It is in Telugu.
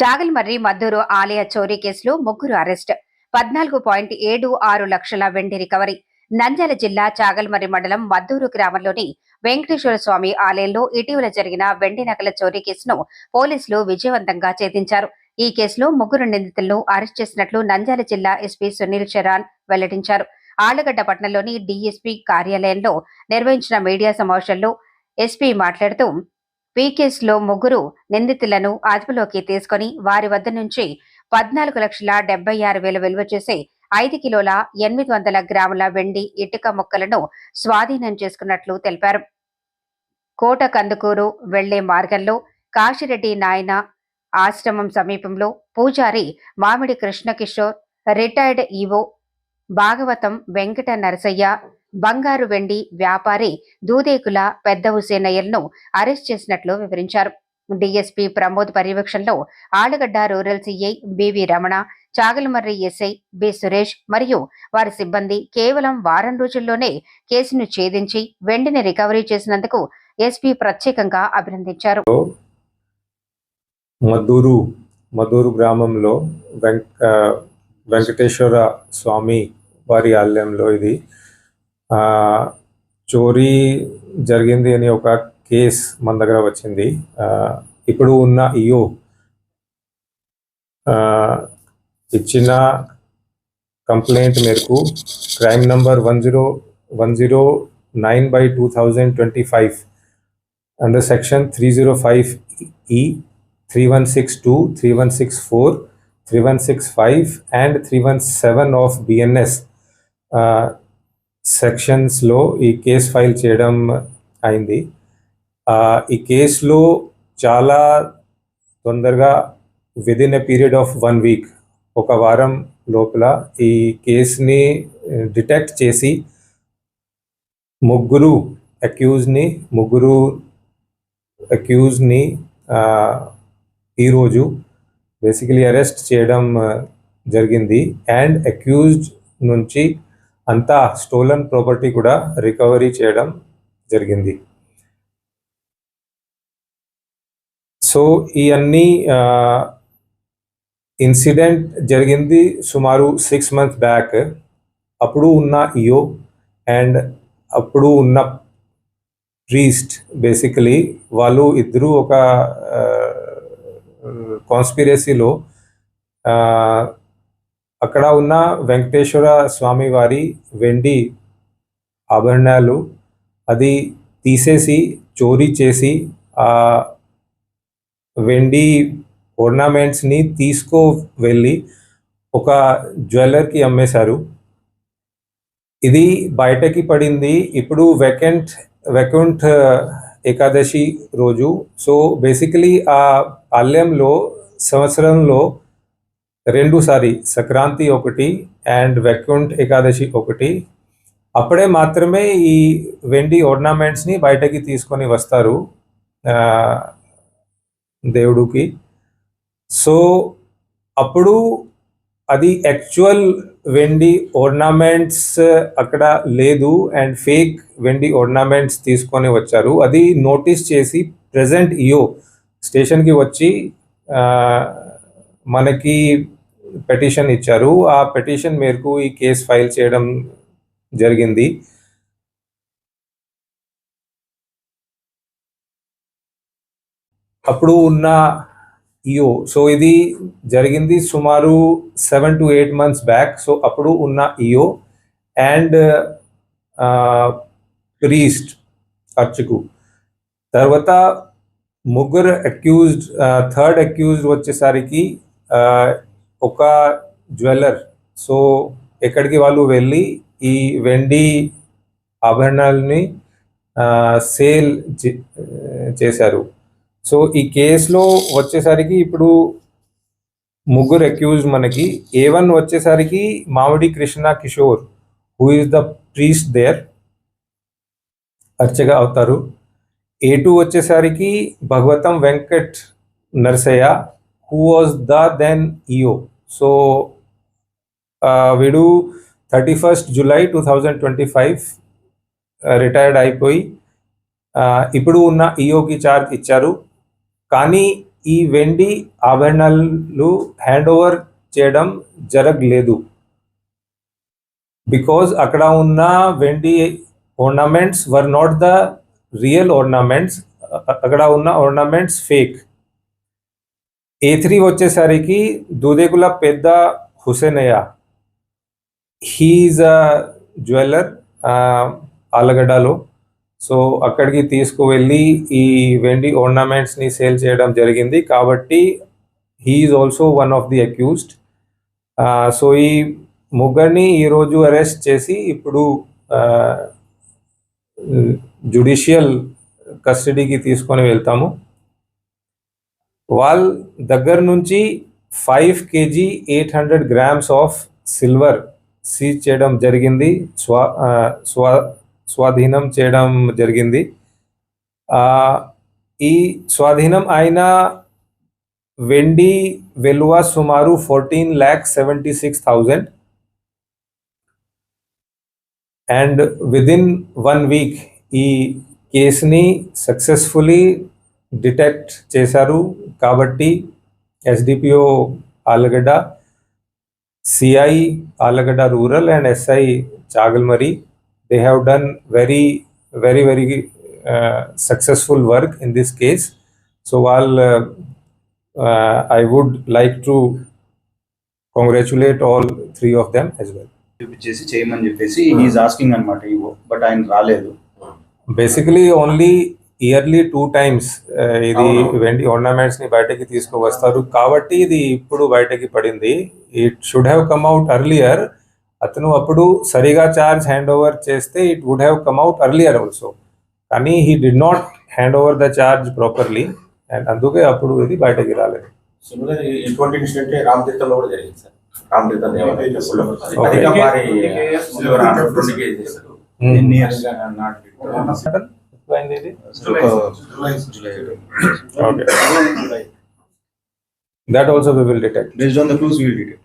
చాగల్మర్రి మద్దూరు ఆలయ చోరీ కేసులో ముగ్గురు అరెస్ట్. పద్నాలుగు పాయింట్ ఏడు ఆరు లక్షల వెండి రికవరీ. నంద్యాల జిల్లా చాగల్మర్రి మండలం మద్దూరు గ్రామంలోని వెంకటేశ్వర స్వామి ఆలయంలో ఇటీవల జరిగిన వెండి నగల చోరీ కేసును పోలీసులు విజయవంతంగా ఛేదించారు. ఈ కేసులో ముగ్గురు నిందితులను అరెస్ట్ చేసినట్లు నంద్యాల జిల్లా ఎస్పీ సునీల్ చరాన్ వెల్లడించారు. ఆళ్ళగడ్డ పట్టణంలోని డీఎస్పీ కార్యాలయంలో నిర్వహించిన మీడియా సమావేశంలో ఎస్పీ మాట్లాడుతూ ఈ కేసులో ముగ్గురు నిందితులను అదుపులోకి తీసుకొని వారి వద్ద నుంచి పద్నాలుగు లక్షల డెబ్బై ఆరు వేలు విలువ చేసే ఐదు కిలోల ఎనిమిది వందల గ్రాముల వెండి ఇటుక ముక్కలను స్వాధీనం చేసుకున్నట్లు తెలిపారు. కోట కందుకూరు వెళ్ళే మార్గంలో కాశిరెడ్డి నాయన ఆశ్రమం సమీపంలో పూజారి మామిడి కృష్ణకిషోర్ రిటైర్డ్ ఈవో భాగవతం వెంకట నరసయ్య బంగారు వెండి వ్యాపారి దూదేకుల పెద్ద హుసేనయ్యలను అరెస్ట్ చేసినట్లు వివరించారు. డీఎస్పీ ప్రమోద్ పర్యవేక్షణలో Allagadda rural CI BV Ramana Chagalamarri SI B Suresh మరియు వారి సిబ్బంది కేవలం వారం రోజుల్లోనే కేసును ఛేదించి వెండిని రికవరీ చేసినందుకు ఎస్పీ ప్రత్యేకంగా అభినందించారు. మధూరు మధూరు గ్రామంలో వెంకటేశ్వర స్వామి వారి ఆలయంలో ఇది చోరీ జరిగింది అని ఒక కేస్ మన దగ్గర వచ్చింది. ఇప్పుడు ఉన్న ఇయో ఇచ్చిన కంప్లైంట్ మేరకు crime number one zero one zero nine by two thousand twenty five under section three zero five E three one six two three one six four three one six five and three one seven of BNS సెక్షన్స్లో ఈ కేస్ ఫైల్ చేయడం అయింది. ఈ కేసులో చాలా తొందరగా within a period of one week ఒక వారం లోపల ఈ కేసుని డిటెక్ట్ చేసి ముగ్గురు అక్యూజ్ని ముగ్గురు అక్యూజ్ని ఈరోజు బేసికలీ అరెస్ట్ చేయడం జరిగింది. అండ్ అక్యూజ్డ్ నుంచి అంతా స్టోలన్ ప్రాపర్టీ కూడా రికవరీ చేయడం జరిగింది. సో ఈ అన్ని ఇన్సిడెంట్ జరిగింది సుమారు సిక్స్ మంత్స్ బ్యాక్ అప్పుడు ఉన్న ఇయో అండ్ అప్పుడు ఉన్న ప్రీస్ట్ బేసికలీ వాళ్ళు ఇద్దరు ఒక కాన్స్పిరసీలో అక్కడ ఉన్న వెంకటేశ్వర స్వామి వారి వెండి ఆభరణాలు అది తీసేసి చోరీ చేసి ఆ వెండి ornaments-ని తీసుకో వెళ్ళి ఒక జ్యువెలర్కి అమ్మేశారు. ఇది బయటకి పడింది. ఇప్పుడు వెకెంట్ వెకుంఠ ఏకాదశి రోజు. సో బేసికలీ ఆ ఆలయంలో సంవత్సరంలో రెండు సారి సంక్రాంతి ఒకటి అండ్ వెకుంఠ ఏకాదశి ఒకటి. అప్పుడే మాత్రమే ఈ వెండి ఓర్నమెంట్స్ని బయటకి తీసుకొని వస్తారు దేవుడికి. సో అప్పుడు అది యాక్చువల్ వెండి ఓర్నమెంట్స్ అక్కడ లేదు అండ్ ఫేక్ వెండి ఓర్నమెంట్స్ తీసుకొని వచ్చారు. అది నోటీస్ చేసి ప్రజెంట్ ఇయో స్టేషన్కి వచ్చి మనకి పెటిషన్ ఇచ్చారు. ఆ పెటిషన్ మేరకు ఈ కేసు ఫైల్ చేయడం జరిగింది. అప్పుడు ఉన్న ఇయో సో ఇది జరిగింది సుమారు seven to eight months back so అప్పుడు ఉన్న ఇయో అండ్ ప్రీస్ట్ అర్చకు. తర్వాత ముగ్గురు అక్యూజ్డ్ థర్డ్ అక్యూజ్డ్ వచ్చేసరికి ఒక జ్యువెలర్. సో ఎక్కడికి వాళ్ళు వెళ్ళి ఈ వెండి ఆభరణాలని సేల్ చేశారు. సో ఈ కేసులో వచ్చేసరికి ఇప్పుడు ముగ్గురు అక్యూజ్ మనకి. ఏ వన్ వచ్చేసరికి Mamidi Krishna Kishore who is the priest there అర్చగా అవుతారు. ఏ టూ వచ్చేసరికి Bhagavatam Venkat Narsayya who was the then EO so వీడు thirty first July two thousand twenty five retired అయిపోయి uh, ఇప్పుడు ఉన్న ఈఓకి చార్జ్ ఇచ్చారు. కానీ ఈ వెండి ఆభరణాలు హ్యాండ్ ఓవర్ చేయడం జరగలేదు. బికాజ్ అక్కడ ఉన్న వెండి ornaments were not the real ornaments. అక్కడ ఉన్న ornaments ఫేక్ ఏ త్రీ వచ్చేసరికి దూదేకుల పెద్ద హుసేనయ్య. హీజ్ అ జ్యువెలర్ ఆలగడ్డలో. సో అక్కడికి తీసుకువెళ్ళి ఈ వెండి ఓర్నమెంట్స్ని సేల్ చేయడం జరిగింది. కాబట్టి he's also one of the accused so ఈ ముగ్గురిని ఈరోజు అరెస్ట్ చేసి ఇప్పుడు జుడిషియల్ కస్టడీకి తీసుకొని వెళ్తాము. వాళ్ళ దగ్గర నుంచి five KG eight hundred grams of silver seize చేయడం జరిగింది. స్వా స్వా స్వాధీనం చేయడం జరిగింది. ఈ స్వాధీనం అయిన వెండి విలువ సుమారు fourteen lakh seventy six thousand and within one week ఈ కేసుని సక్సెస్ఫుల్లీ డిటెక్ట్ చేశారు. కాబట్టి SDPO Allagadda CI Allagadda rural and SI Chagalamarri they have done very very very successful work in this case so వాళ్ళ I would like to congratulate all three of them as well చూపించేసి చేయమని చెప్పేసి హీఈస్ ఆస్కింగ్ అనమాట ఈవో బట్ ఆయన రాలేదు basically only yearly two times ఇది. వెండి ornaments ని బయటకి తీసుకువస్తారు. కాబట్టి ఇది ఇప్పుడు బయటకి పడింది. It should have come out earlier అతను అప్పుడు సరిగా చార్జ్ హ్యాండ్ ఓవర్ చేస్తే it would have come out earlier also కానీ he did not hand over the charge properly and అందుకే అప్పుడు ఇది బయటకి రాలేదు. సిమిలర్ ఇటువంటి ఇన్సిడెంట్ రామతీర్థంలో కూడా జరిగింది సార్. దేవాలయం. టెంపుల్లో. Okay. అధిక భారీ సిల్వర్ ఆర్నర్ ట్వంటీ కేజీస్ ఎన్ని ఇయర్స్ అయింది ఇది July okay that also we will detect based on the clues will detect